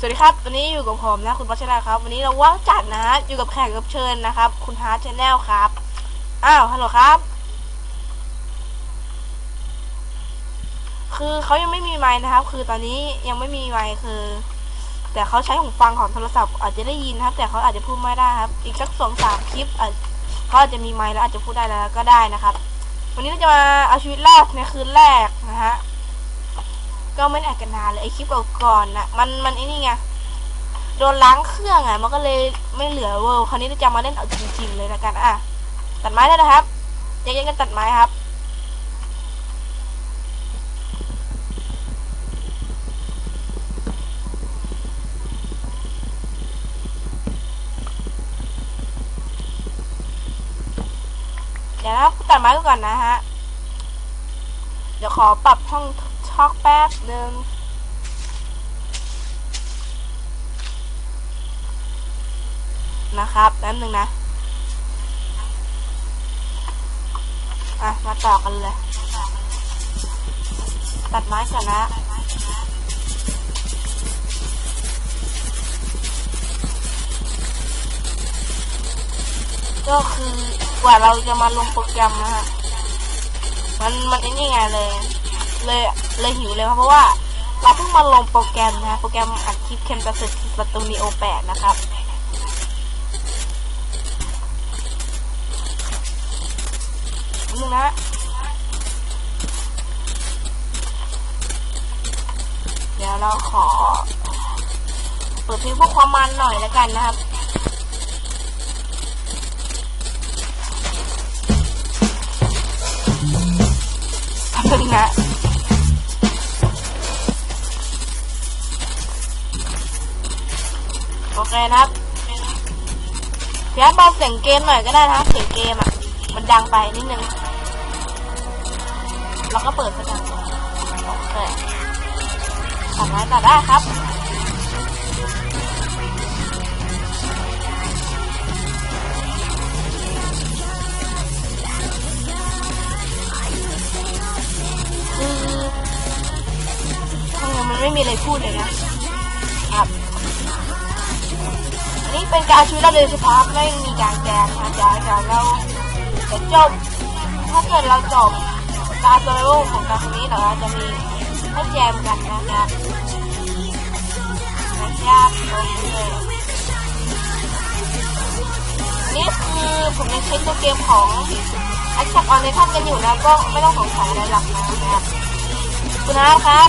สวัสดีครับวันนี้อยู่กับผมนะ คุณพัชราครับ วันนี้เราว่างจัดนะฮะอยู่กับแขกรับเชิญนะครับ คุณฮาร์ดชแนลครับอ้าวฮัลโหลครับ คือเขายังไม่มีไมค์นะครับ คือตอนนี้ยังไม่มีไมค์คือ แต่เขาใช้หูฟังของโทรศัพท์ อาจจะได้ยินนะครับ แต่เขาอาจจะพูดไม่ได้ครับ อีกสักสองสามคลิปอาจเขาอาจจะมีไมค์แล้วอาจจะพูดได้แล้วก็ได้นะครับ วันนี้เราจะมาเอาชีวิตรอดในคืนแรกนะฮะ ก็ไม่ได้อัดกันนานเลยไอคลิปก่อนๆนะมันมันไอ้นี่ไงโดนล้างเครื่องอะ มันก็เลยไม่เหลือเวิร์คราวนี้จะมาเล่นเอาจริงๆเลยละกันอะตัดไม้ได้นะครับแยกๆกันตัดไม้ครับเดี๋ยวนะตัดไม้ก่อนนะฮะ เดี๋ยวขอปรับห้อง ช็อกแป๊บหนึ่งนะครับแป๊บหนึ่งนะอะมาต่อกันเลย ตัดไม้ก่อนนะก็คือกว่าเราจะมาลงโปรแกรมนะฮะ มันมันไอ้นี่ไงเลย เลยเลยหิวเลยครับเพราะว่าเราเพิ่งมาลงโปรแกรมนะโปรแกรมอัดคลิปเคมตัสดประตูนีโอแปดนะครับนึงนะเดี๋ยวเราขอ เปิดเพลงพื่อความมันหน่อยแล้วกันนะครับทำเป็นนะ โอเคนะครับพี่อาร์ตเบาเสียงเกมหน่อยก็ได้นะครับเสียงเกมอะ มันดังไปนิดนึงเราก็เปิดสักหน่อยโอเคตัดไม้ตัดได้ครับคือทำไมมันไม่มีอะไรพูดเลยนะ นี้เป็นการชีวิตเราโดยเฉพาะไม่มีการแจกนะจ๊ะเดี๋ยวเราจะจบถ้าเกิดเราจบการโซโล่ของการนี้เดี๋ยวเราจะมีให้แจมกันนะครับนะครับโอเคนี่คือผมยังใช้ตัวเกมของแอคชั่นออนในท่านกันอยู่นะก็ไม่ต้องสงสัยอะไรหรอกนะครับคุณอาครับ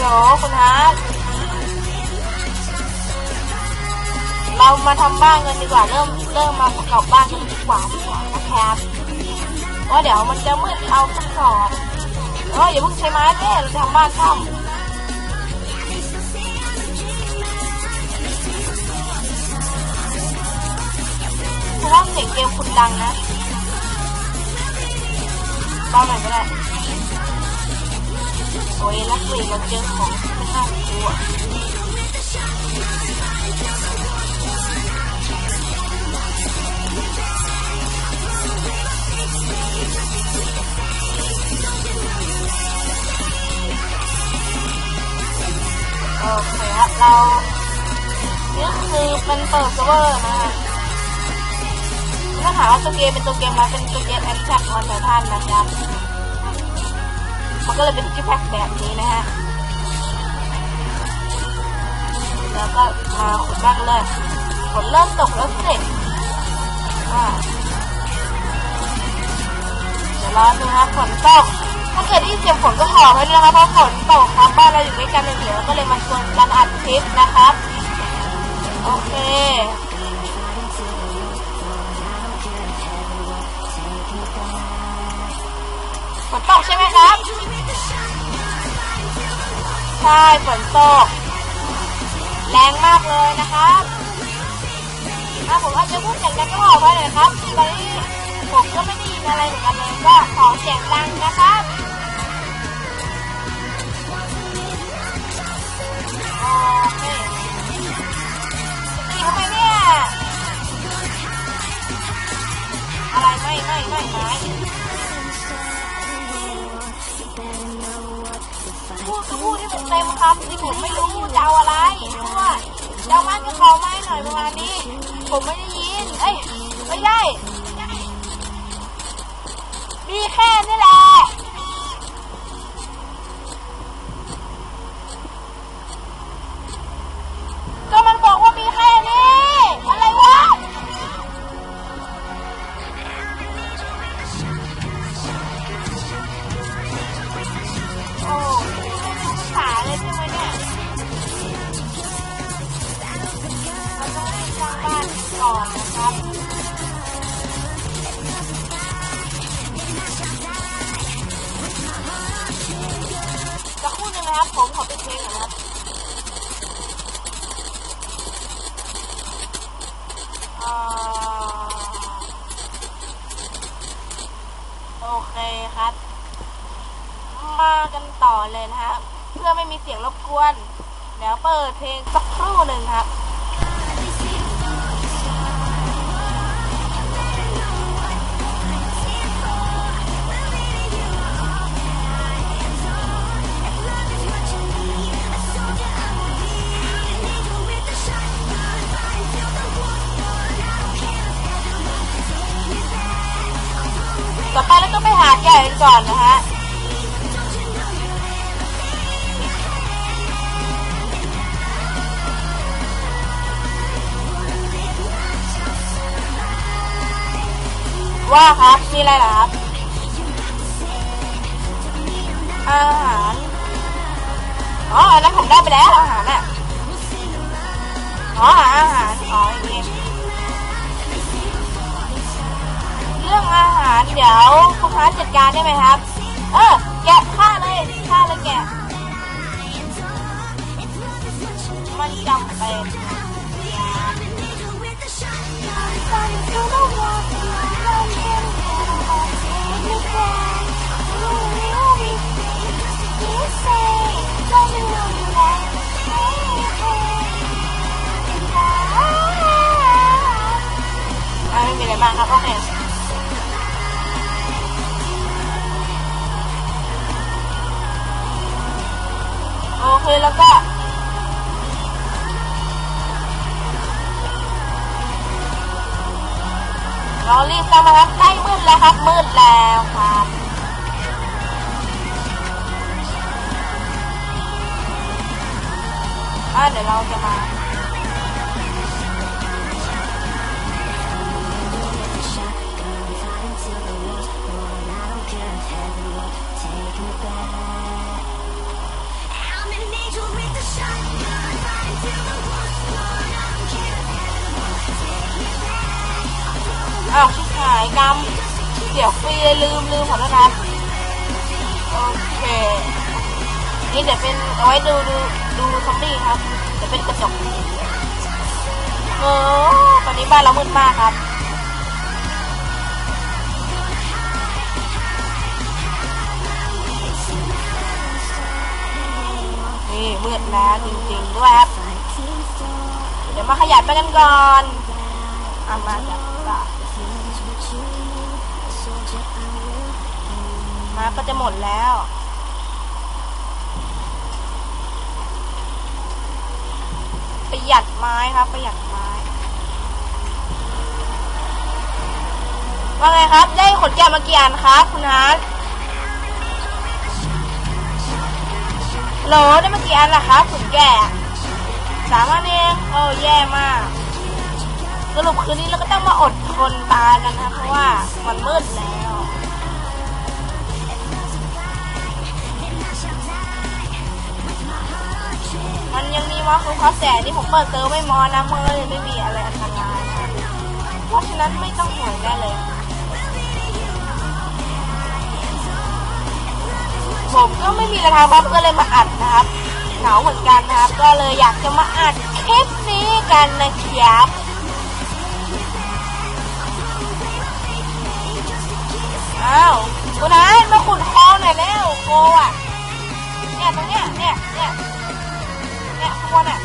เดี๋ยวคุณฮาร์ดเรามาทำบ้านกันดีกว่า เริ่มเริ่มมาประกอบบ้านกันดีกว่าดีกว่านะครับเพราะเดี๋ยวมันจะมืดเอาสักสอบเอออย่าเพิ่งใช้ไม้เต้เราจะทำบ้านซ่อมเพราะว่าเสียงเกมคุณดังนะเบาหน่อยก็ได้ โอ้ยรักเลยเราเจอของไม่น่ากลัวโอเคครับเราเนี่ยคือเป็นเปิดเซิร์ฟเวอร์นะฮะถ้าหาว่าตัวเกมเป็นตัวเกมมาเป็นตัวเกมแอคชั่นวันไททันนะครับ มันก็เลยเป็นที่แพ็คแบบนี้นะฮะ แล้วก็มาขนบ้างเลยฝนเริ่มตกแล้วเสร็จเดี๋ยวรอดูนะฝนตก ถ้าเกิดได้ยินเสียงฝนก็ขอไว้ด้วยนะคะเพราะฝนตกครับบ้านเราอยู่ใกล้กันเหนือก็เลยมาชวนกันอัดคลิปนะครับ โอเค ฝนตกใช่ไหมครับ ใช่ฝนตก แรงมากเลยนะครับถ้าผมอาจจะพูดเสียงดังก็ขอไปเลยครับตอนนี้ผมก็ไม่ได้ยินอะไรเหมือนกันเลยก็ขอเสียงดังนะครับโอเค พูดให้มันเต็มคำสิผมไม่รู้จะเอาอะไรเพราะว่าจะเอาไม้กับขอไม้หน่อยประมาณนี้ ผมไม่ได้ยิน เอ้ย ไม่ใช่มีแค่นี้แหละ ใหญ่กันก่อนนะฮะว่าครับ มีอะไรหรอครับ อาหาร อ๋ออันนั้นผมได้ไปแล้วอาหารน่ะ อ๋ออาหาร อ๋ออย่างนี้ เดี๋ยวคุณพาจัดการได้ไหมครับ เออ แกะฆ่าเลยฆ่าเลยแกะ มันจำเป็นอ่าไม่มีอะไรมากครับโอเค เคแล้วก็เรารีบกันนะครับใกล้มืดแล้วครับมืดแล้วครับอ่าเดี๋ยวเราจะมา อ้าวชิบหายกำเดี๋ยวฟรีเลยลืมลืมขอโทษครับโอเคนี่เดี๋ยวเป็นเอาไว้ดูดูดูซอมบี้ครับเดี๋ยวเป็นกระจกโอ้ตอนนี้บ้านเรามืดมากครับ นี่มืดแล้วจริงๆด้วยครับ เดี๋ยวมาขยับไปกันก่อนเอามาจับตามาก็จะหมดแล้วประหยัดไม้ครับประหยัดไม้ ว่าไงครับ ได้ขนแกะมากี่อันครับ คุณฮาร์ โหลได้มากี่อันล่ะครับขนแกะสามอันเองโอ้แย่มากสรุปคืนนี้เราก็ต้องมาอดทนตายกันนะเพราะว่ามันมืดแล้วมันยังมีมอสคุณพระแสที่ผมเปิดเจอไม่มอนะมันเลยไม่มีอะไรอันตรายนะเพราะฉะนั้นไม่ต้องห่วงได้เลย ผมก็ไม่มีอะไรทำครับก็เลยมาอัดนะครับเหนาเหมือนกันนะครับ ก็เลยอยากจะมาอัดคลิปนี้กันนะครับอ้าวคุณนายมาขุดคลองหน่อยแล้วโกอะเนี่ยตรงเนี้ยเนี่ยเนี่ยเนี่ยข้างบนอะ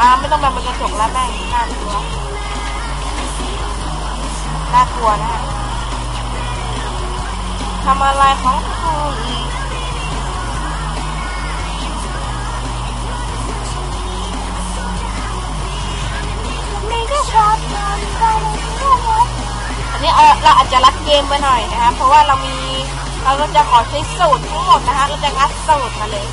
อ่าไม่ต้องมาเป็นกระจกแล้วแม่งน่ากลัวน่ากลัวนะทำอะไรของคุณอันนี้เออเราอาจจะรัดเกมไปหน่อยนะครับเพราะว่าเรามีเราก็จะขอใช้สูตรทั้งหมดนะฮะเราจะงัดสูตรมาเลย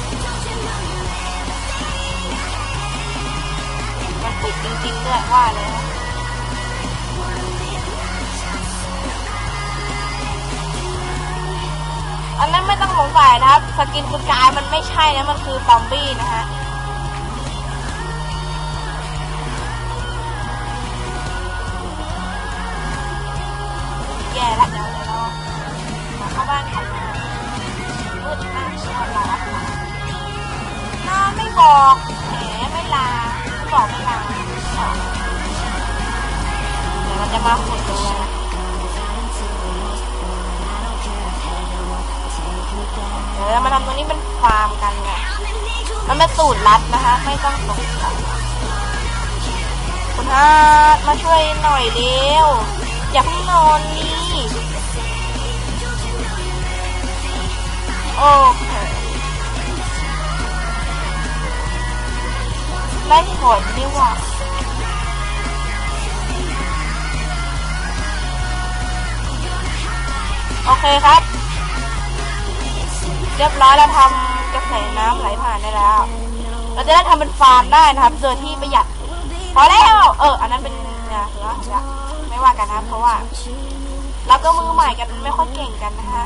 ติดจริงๆด้วยว่าเลยนะอันนั้นไม่ต้องสงสัยนะครับ สกินคุณกายมันไม่ใช่นะ มันคือซอมบี้นะฮะแย่ละเดี๋ยวเดี๋ยวเรามาเข้าบ้านกันนะมืดมากชวนร้อนน้าไม่บอกแหมไม่ลาไม่บอกไม่ลา มาขุดดูนะเดี๋ยวเรามาทำตรงนี้เป็นฟาร์มกันเนี่ยมันเป็นสูตรลัดนะคะ ไม่ต้องสงสัยคุณฮาร์ดมาช่วยหน่อยเร็ว อย่าเพิ่งนอนนี่โอเคได้ผลนี่หว่า โอเคครับ เรียบร้อยเราทำกระแสน้ำไหลผ่านได้แล้ว เราจะได้ทำเป็นฟาร์มได้นะครับโดยที่ประหยัดพอแล้วเออ อันนั้นเป็นเนี่ยถือว่าถือไม่ว่ากันนะเพราะว่าเราก็มือใหม่กันไม่ค่อยเก่งกันนะฮะ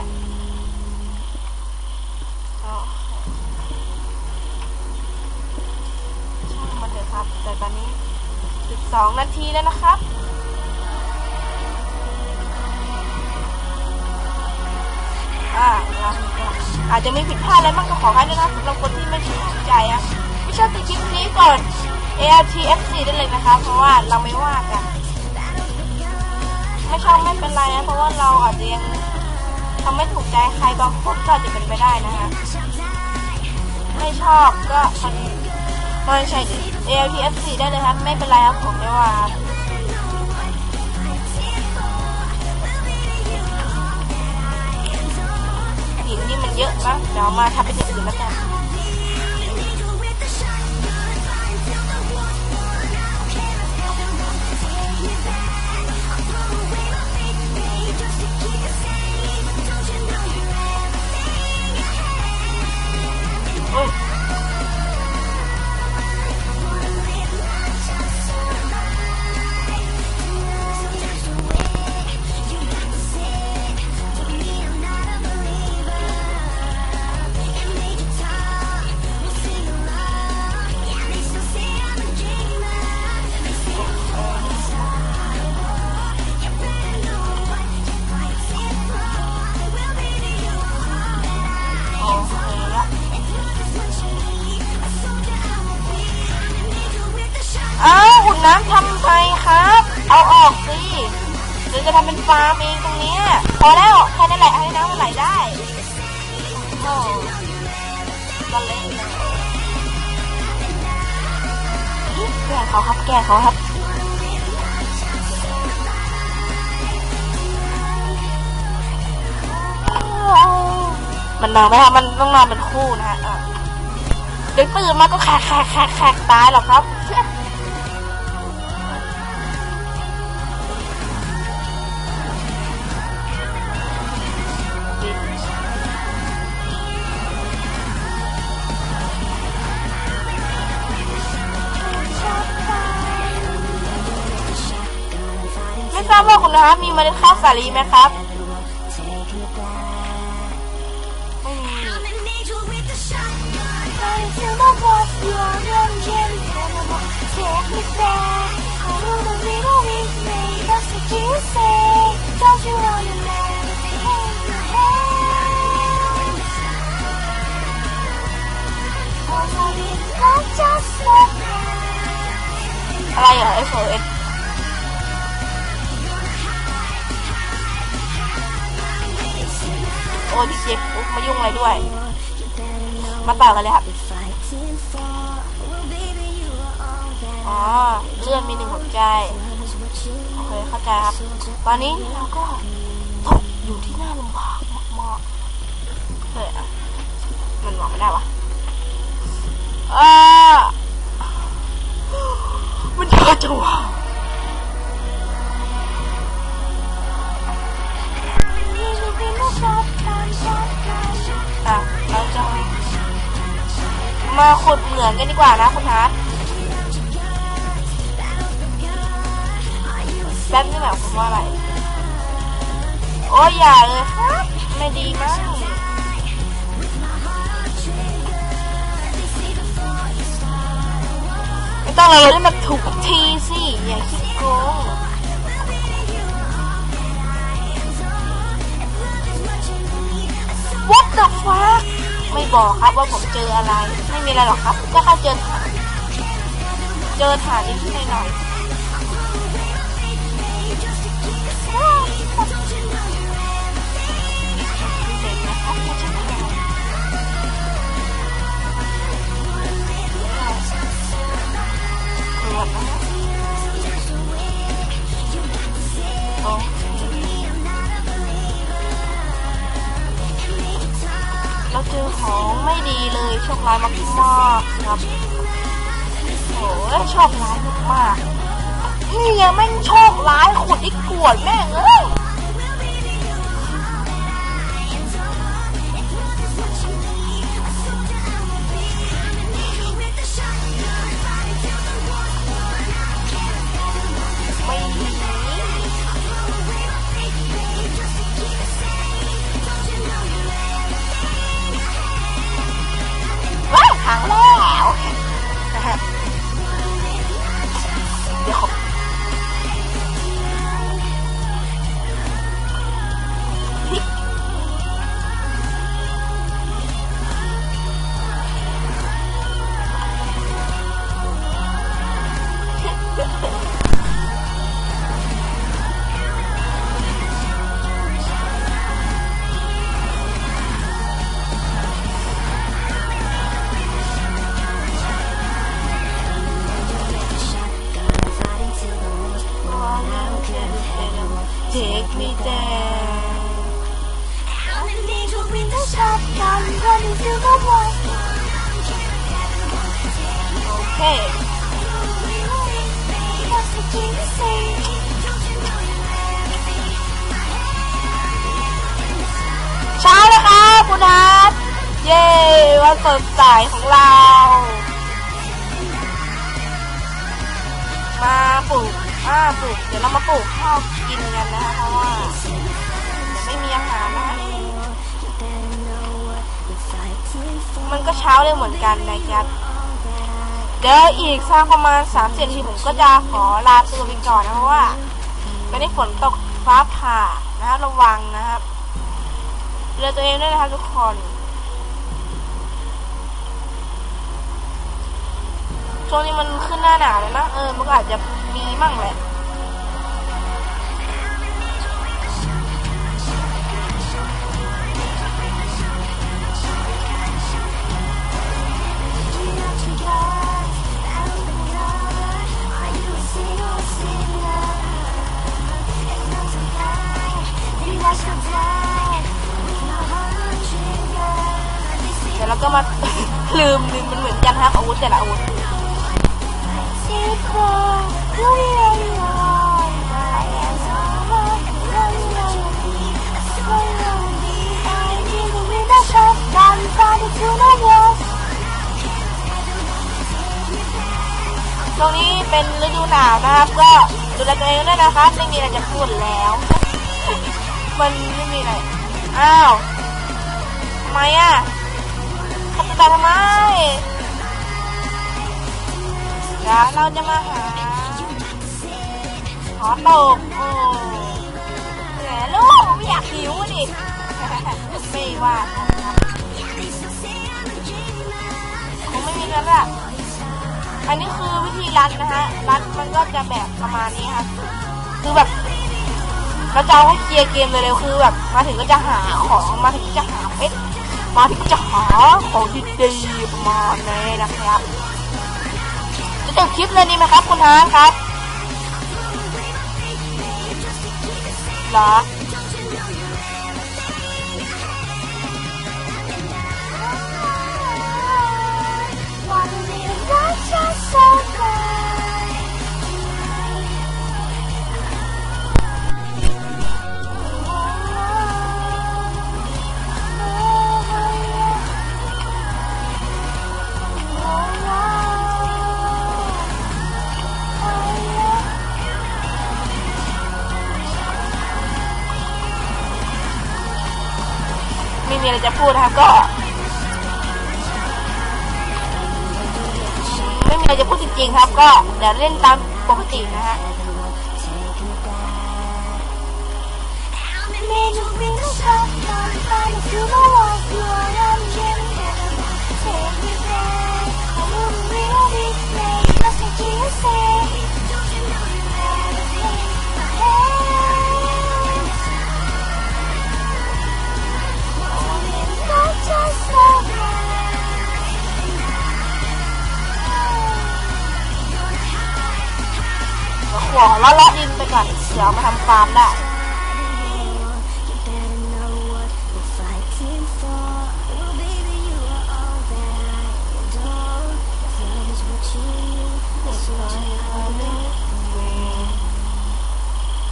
ช่างมันเถอะครับ แต่ตอนนี้สิบสองนาทีแล้วนะครับ อ่าอาจจะมีผิดพลาดอะไรบ้างก็ขอให้ด้วยนะสำหรับคนที่ไม่ชอบใจอะไม่ชอบติดคลิปนี้ก่อน ARTFC ได้เลยนะคะ เพราะว่าเราไม่ว่ากัน ไม่ชอบไม่เป็นไรนะ เพราะว่าเราอาจจะยังทำไม่ถูกใจใครบางคนก็อาจจะเป็นไปได้นะคะไม่ชอบก็มันมันใช้ ARTFC ได้เลยครับ ไม่เป็นไรครับผมไม่ว่าครับ นี่มันเยอะนะเดี๋ยวเอามาทำเป็นอย่างอื่นแล้วกัน เขาครับ แก้เขาครับมันนอนไม่ได้มันต้องนอนเป็นคู่นะฮะเดี๋ยวตื่นมาก็แขกแขกแขกแขกตายหรอกครับ นะคะมีเมล็ดข้าวสาลีไหมครับ ไม่มีอะไรเหรอ SOS อ้ยพี่เจ็บอุ๊ยมายุ่งอะไรด้วย มาต่อกันเลยครับอ๋อเลื่อนมีหนึ่งหัวใจโอเคเข้าใจครับ ตอนนี้เราก็ตกอยู่ที่หน้าลำบากมากๆ กันดีกว่านะคุณฮาร์ดแป๊บนี่หมายความว่าอะไร โอ้ยอย่าเลยครับ ไม่ดีมากไม่ต้องเราเล่นแบบถูกทีสิ อย่าคิดโกง บอกครับว่าผมเจออะไร ไม่มีอะไรหรอกครับ ก็แค่เจอฐานเจอฐานนิดหน่อยเด็กนะครับ เราเจอของไม่ดีเลยโชคร้ายมากๆครับโอ้ยโชคร้ายมากนี่ยังแม่งโชคร้ายขุดอีกขวดแม่งเอ้ สดใสของเรา มาปลูกอ่าปลูกเดี๋ยวเรามาปลูกข้าวกินกันนะคะเพราะว่าไม่มีอาหารนะคะมันก็เช้าเลยเหมือนกันนะครับเดี๋ยวอีกสักประมาณ3ามสิบนาทีผมก็จะขอลาตัวไปก่อนนะเพราะว่าตอนนี้ฝนตกฟ้าผ่านะครับระวังนะครับดูแลตัวเองด้วยนะครับทุกคน ช่วงนี้มันขึ้นหน้าหนาวแล้วนะเออมันก็อาจจะมีมั่งแหละ ก็ดูแลตัวเองด้วยนะครับ ไม่มีอะไรจะพูดแล้ว มันไม่มีอะไร อ้าวทำไมอะขับตาทำไมเดี๋ยวเราจะมาหาขอตกโอ้แหมลูกไม่อยากหิวดิไม่ว่าครับคงไม่มีแล้วล่ะ อันนี้คือวิธีรัดนะฮะ รัดมันก็จะแบบประมาณนี้ครับคือแบบเราจะเอาให้เคลียร์เกมเร็วๆคือแบบ มาถึงก็จะหาของมาถึงก็จะหาเพชรมาถึงก็จะหาของดีๆประมาณนี้นะครับ จะจบคลิปเลยดีไหมครับคุณทานครับเหรอ ไม่มีอะไรจะพูดนะครับก็ ไม่มีอะไรจะพูดจริงๆครับ ก็เดี๋ยวเล่นตามปกตินะฮะ หัวล้อล้อดินไปก่อน เดี๋ยวมาทำฟาร์มได้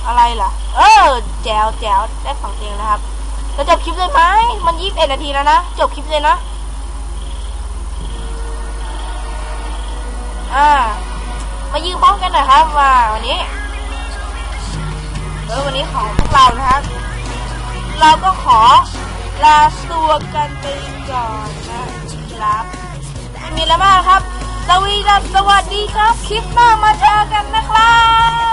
อะไรล่ะ เออ แจวแจวได้สองเตียงนะครับจะจบคลิปเลยไหม มันยี่สิบเอ็ดนาทีแล้วนะ จบคลิปเลยนะ อ่า มายืนพร้อมกันหน่อยครับว่าวันนี้เออวันนี้ของพวกเรานะครับ เราก็ขอลาตัวกันไปก่อนนะครับไม่มีแล้วมากครับสวีดัสสวัสดีครับ คลิปหน้ามาเจอกันนะครับ